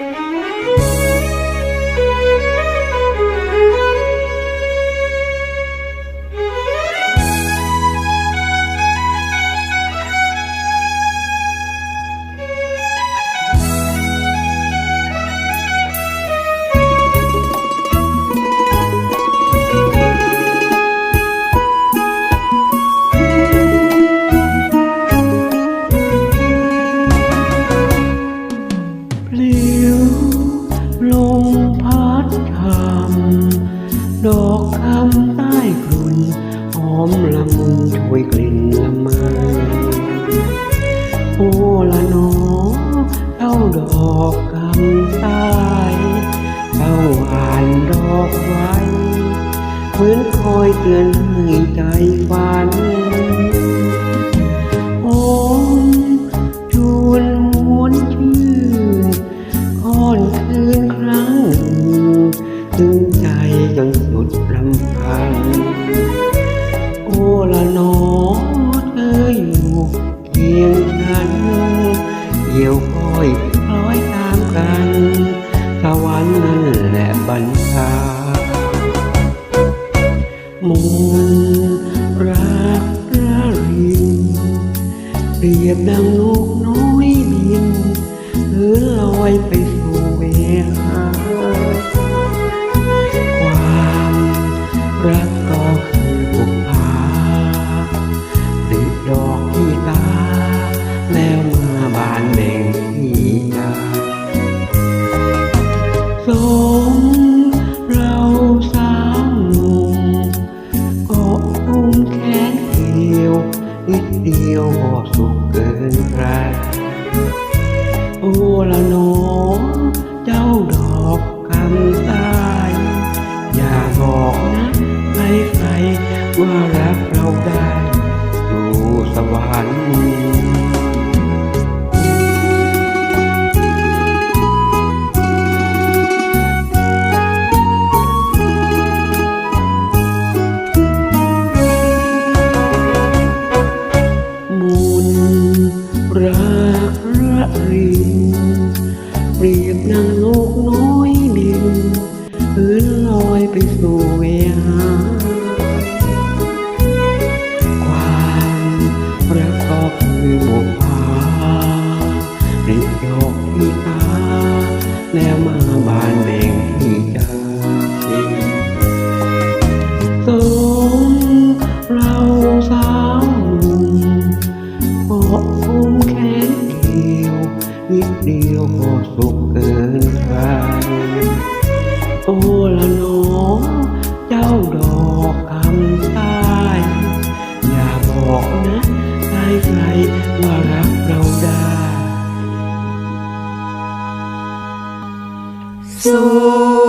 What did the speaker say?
ป ดอกคำใต้กลุ่นหอมละมุนช่วยกลิ่นละไมโอ้ละนอเจ้าดอกคำใต้เจ้าอ่านดอกไว้ เหมือนคอยเตือนให้ใจฝัน อยคล้อยตามกันสวรรค์นั่นแหละบัญชามูลรักระรินเปรียบดังลูกน้อยบินเหือลอยไปสู่เวหาความรัก สมเราสาวหนุ่มกาะอุ้มแขนเดียว นิดเดียวก็สุขเกินใคร โอ้ละหนอเจ้าดอกคำใต้อย่าบอกนะใครใครๆว่ารักเราได้สู่สวรรค์ รินเปรียบนางลูกน้อยบินพื้นลอยไปสู่เวหา ความรักก็คือบุก สู่